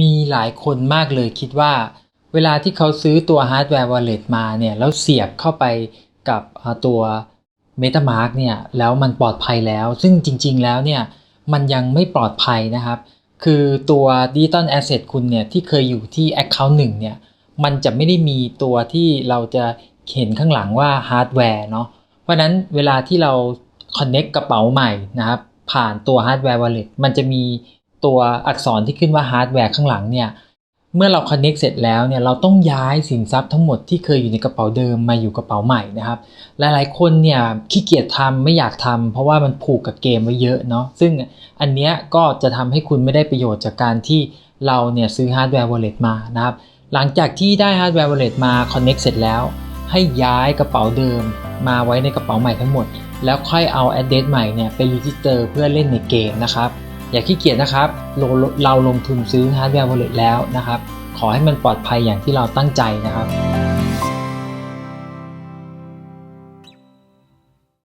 มีหลายคนมากเลยคิดว่า เวลาที่เขาซื้อตัวฮาร์ดแวร์ Wallet มาเนี่ย แล้วเสียบเข้าไปกับตัว MetaMask เนี่ย แล้วมันปลอดภัยแล้ว ซึ่งจริงๆแล้วเนี่ย มันยังไม่ปลอดภัยนะครับ คือตัว Digital Asset คุณเนี่ย ที่เคยอยู่ที่ Account 1 เนี่ย มันจะไม่ได้มีตัวที่เราจะเห็นข้างหลังว่าฮาร์ดแวร์เนาะ เพราะนั้นเวลาที่เรา Connect กระเป๋าใหม่นะครับ ผ่านตัวฮาร์ดแวร์ Wallet มันจะมี ตัวอักษรที่ขึ้นว่าฮาร์ดแวร์ข้างหลังเนี่ยเมื่อเรา connect เสร็จแล้วเนี่ยเราต้องย้ายสินทรัพย์ทั้งหมดที่เคยอยู่ในกระเป๋าเดิมมาอยู่กระเป๋าใหม่นะครับหลายๆคนเนี่ยขี้เกียจทำไม่อยากทำเพราะว่ามันผูกกับเกมไว้เยอะเนาะซึ่งอันเนี้ยก็จะทำให้คุณไม่ได้ประโยชน์จากการที่เราเนี่ยซื้อฮาร์ดแวร์ wallet มานะครับหลังจากที่ได้ฮาร์ดแวร์ wallet มา connect เสร็จแล้ว ให้ย้ายกระเป๋าเดิมมาไว้ในกระเป๋าใหม่ทั้งหมด แล้วค่อยเอา address ใหม่เนี่ยไปรีจิสเตอร์เพื่อเล่นในเกมนะครับ อย่าขี้เกียจนะครับเราลงทุนซื้อฮาร์ดแวร์บริเลตแล้วนะครับ ขอให้มันปลอดภัยอย่างที่เราตั้งใจนะครับ